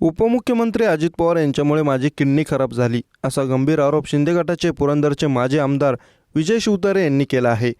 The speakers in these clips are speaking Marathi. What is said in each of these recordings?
उपमुख्यमंत्री अजित पवार यांच्यामुळे माझी किडनी खराब झाली असा गंभीर आरोप शिंदे गटाचे पुरंदरचे माजी आमदार विजय शिवतारे यांनी केला आहे.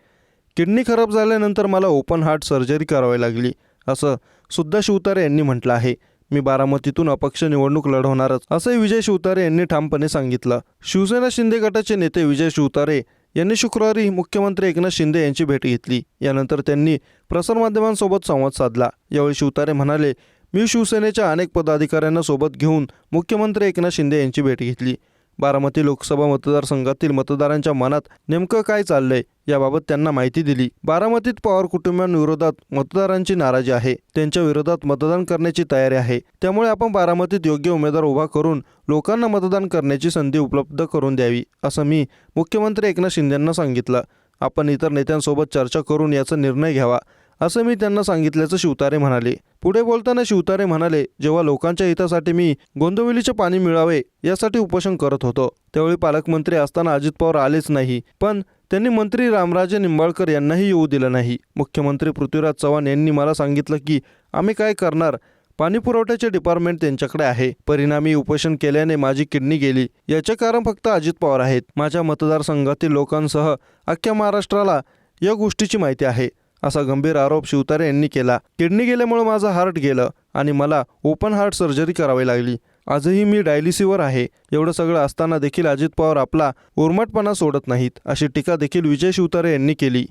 किडनी खराब झाल्यानंतर मला ओपन हार्ट सर्जरी करावी लागली असं सुद्धा शिवतारे यांनी म्हटलं आहे. मी बारामतीतून अपक्ष निवडणूक लढवणारच असंही विजय शिवतारे यांनी ठामपणे सांगितलं. शिवसेना शिंदे गटाचे नेते विजय शिवतारे यांनी शुक्रवारी मुख्यमंत्री एकनाथ शिंदे यांची भेट घेतली. यानंतर त्यांनी प्रसारमाध्यमांसोबत संवाद साधला. यावेळी शिवतारे म्हणाले मी शिवसेनेच्या अनेक पदाधिकाऱ्यांना सोबत घेऊन मुख्यमंत्री एकनाथ शिंदे यांची भेट घेतली. बारामती लोकसभा मतदारसंघातील मतदारांच्या मनात नेमकं काय चाललंय याबाबत त्यांना माहिती दिली. बारामतीत पवार कुटुंबियांविरोधात मतदारांची नाराजी आहे. त्यांच्या विरोधात मतदान करण्याची तयारी आहे. त्यामुळे आपण बारामतीत योग्य उमेदवार उभा करून लोकांना मतदान करण्याची संधी उपलब्ध करून द्यावी असं मी मुख्यमंत्री एकनाथ शिंदेंना सांगितलं. आपण इतर नेत्यांसोबत चर्चा करून याचा निर्णय घ्यावा. असं मी त्यांना सांगितल्याचं शिवतारे म्हणाले. पुढे बोलताना शिवतारे म्हणाले जेव्हा लोकांच्या हितासाठी मी गोंदवलीचे पाणी मिळावे यासाठी उपोषण करत होतो. त्यावेळी पालकमंत्री असताना अजित पवार आलेच नाही. पण त्यांनी मंत्री रामराजे निंबाळकर यांनाही येऊ दिलं नाही. मुख्यमंत्री पृथ्वीराज चव्हाण यांनी मला सांगितलं की आम्ही काय करणार? पाणी पुरवठ्याचे डिपार्टमेंट त्यांच्याकडे आहे. परिणामी उपोषण केल्याने माझी किडनी गेली. याचे कारण फक्त अजित पवार आहेत. माझ्या मतदारसंघातील लोकांसह अख्ख्या महाराष्ट्राला या गोष्टीची माहिती आहे. असा गंभीर आरोप शिवतारे यांनी केला. किडनी गेल्यामुळे माझं हार्ट गेलं आणि मला ओपन हार्ट सर्जरी करावी लागली. आजही मी डायलिसीवर आहे. एवढं सगळं असताना देखील अजित पवार आपला उर्मटपणा सोडत नाहीत अशी टीका देखील विजय शिवतारे यांनी केली.